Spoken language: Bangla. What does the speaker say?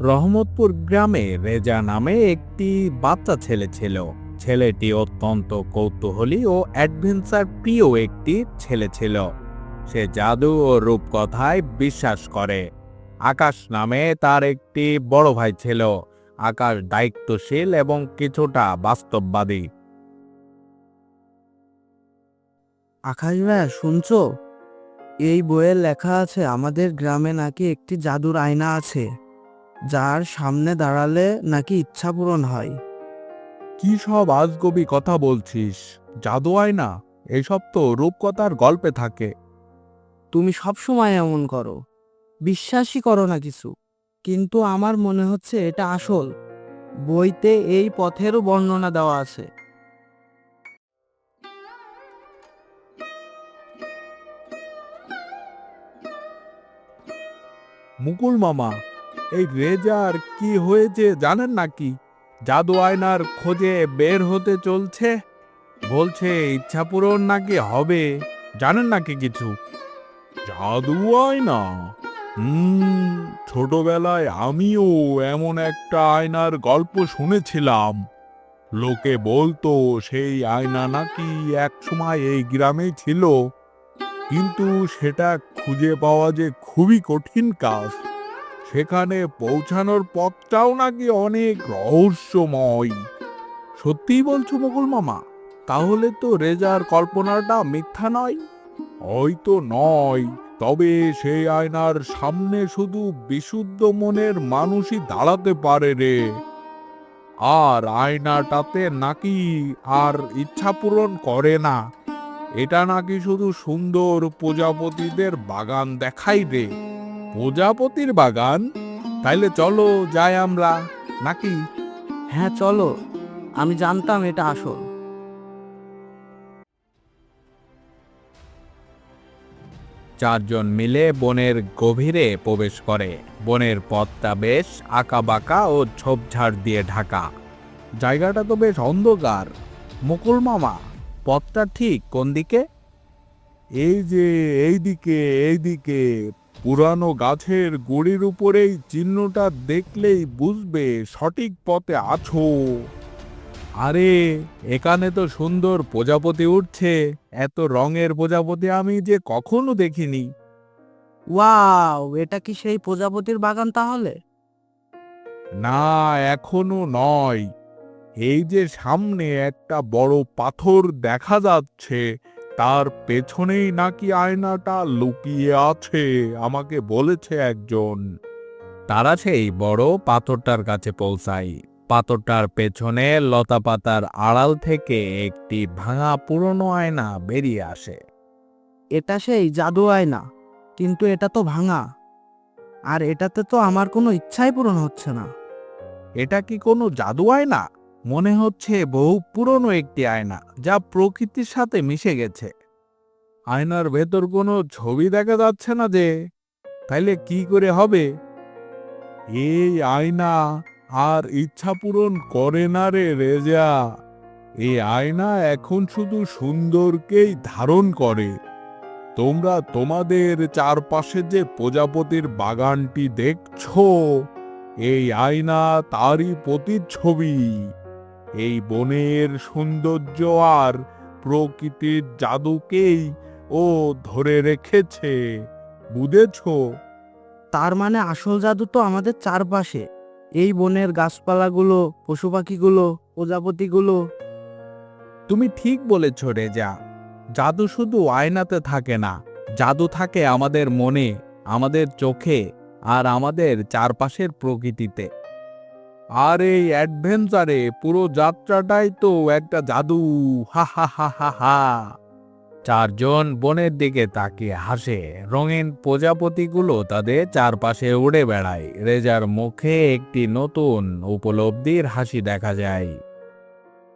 রহমতপুর গ্রামে রেজা নামে একটি বাচ্চা ছেলে ছিল। ছেলেটি অত্যন্ত কৌতূহলী ও অ্যাডভেঞ্চার প্রিয় একটি ছেলে ছিল। সে জাদু ও রূপকথায় বিশ্বাস করে। আকাশ নামে তার একটি বড় ভাই ছিল। আকাশ দায়িত্বশীল এবং কিছুটা বাস্তববাদী। আকাশ ভাইয়া, শুনছো? এই বইয়ে লেখা আছে, আমাদের গ্রামে নাকি একটি জাদুর আয়না আছে। যার সামনে দাঁড়ালে নাকি ইচ্ছা পূরণ হয়। কি সব আজগবি কথা বলছিস? জাদু আয়না এসব তো রূপকথার গল্পে থাকে। তুমি সব সময় এমন করো। বিশ্বাসই করো না কিছু। কিন্তু আমার মনে হচ্ছে এটা আসল। বইতে এই পথেরও বর্ণনা দেওয়া আছে। মুকুল মামা এই রেজার কি হয়েছে জানেন নাকি? জাদু আয়নার খোঁজে বের হতে চলছে। বলছে, ইচ্ছা পূরণ নাকি হবে? জানেন নাকি কিছু? জাদু আয়না? হুম, ছোটবেলায় আমিও এমন একটা আয়নার গল্প শুনেছিলাম। লোকে বলতো, সেই আয়না নাকি এক সময় এই গ্রামে ছিল। কিন্তু সেটা খুঁজে পাওয়া যে খুবই কঠিন কাজ। সেখানে পৌঁছানোর পথটাও নাকি অনেক রহস্যময়। সত্যিই বলছো মুকুল মামা? তাহলে তো রেজার কল্পনাটা মিথ্যা নয়? হয়তো নয়, তবে সেই আয়নার সামনে শুধু বিশুদ্ধ মনের মানুষই দাঁড়াতে পারে রে। আর আয়নাটাতে নাকি আর ইচ্ছা পূরণ করে না। এটা নাকি শুধু সুন্দর প্রজাপতিদের বাগান দেখাই রে। প্রজাপতির বাগান? তাইলে চলো যাই আমরা নাকি? হ্যাঁ চলো। আমি জানতাম এটা আসল। চারজন মিলে বনের গভীরে প্রবেশ করে। বনের পথটা বেশ আঁকাবাঁকা ও ঝোপঝাড় দিয়ে ঢাকা। জায়গাটা তো বেশ অন্ধকার। মুকুল মামা পথটা ঠিক কোন দিকে? এই যে এই দিকে এই দিকে পুরানো গাছের গুড়ির উপরেই চিহ্নটা দেখলেই বুঝবে সঠিক পথে আছো। আরে এখানে তো সুন্দর প্রজাপতি উঠছে। এত রঙের প্রজাপতি আমি যে কখনো দেখিনি। ওয়াও এটা কি সেই প্রজাপতির বাগান তাহলে? না এখনও নয়। এই যে সামনে একটা বড় পাথর দেখা যাচ্ছে তার পেছনেই নাকি আয়নাটা লুকিয়ে আছে আমাকে বলেছে একজন। তারা সেই বড় পাথরটার কাছে পৌঁছায়। পাথরটার পেছনে লতা পাতার আড়াল থেকে একটি ভাঙা পুরনো আয়না বেরিয়ে আসে। এটা সেই জাদু আয়না কিন্তু এটা তো ভাঙা। আর এটাতে তো আমার কোনো ইচ্ছাই পূরণ হচ্ছে না। এটা কি কোনো জাদু আয়না? মনে হচ্ছে বহু পুরনো একটি আয়না যা প্রকৃতির সাথে মিশে গেছে। আয়নার ভেতর কোনো ছবি দেখা যাচ্ছে না যে, তাইলে কি করে হবে? এই আয়না আর ইচ্ছা পূরণ করে না রে রেজা। এই আয়না এখন শুধু সুন্দরকেই ধারণ করে। তোমরা তোমাদের চারপাশে যে প্রজাপতির বাগানটি দেখছ, এই আয়না তারই প্রতিচ্ছবি। এই বনের সৌন্দর্য আর প্রকৃতির জাদুকেই ও ধরে রেখেছে বুঝেছ? তার মানে আসল জাদু তো আমাদের চারপাশে। এই বনের গাছপালাগুলো পশু পাখিগুলো প্রজাপতিগুলো। তুমি ঠিক বলেছ রেজা। জাদু শুধু আয়নাতে থাকে না জাদু থাকে আমাদের মনে আমাদের চোখে আর আমাদের চারপাশের প্রকৃতিতে। আর এই অ্যাডভেঞ্চারে পুরো যাত্রাটাই তো একটা জাদু। হা হা হা হা হা। চারজন বনের দিকে তাকিয়ে হাসে। রঙিন প্রজাপতিগুলো তাদের চারপাশে উড়ে বেড়ায়। রেজার মুখে একটি নতুন উপলব্ধির হাসি দেখা যায়।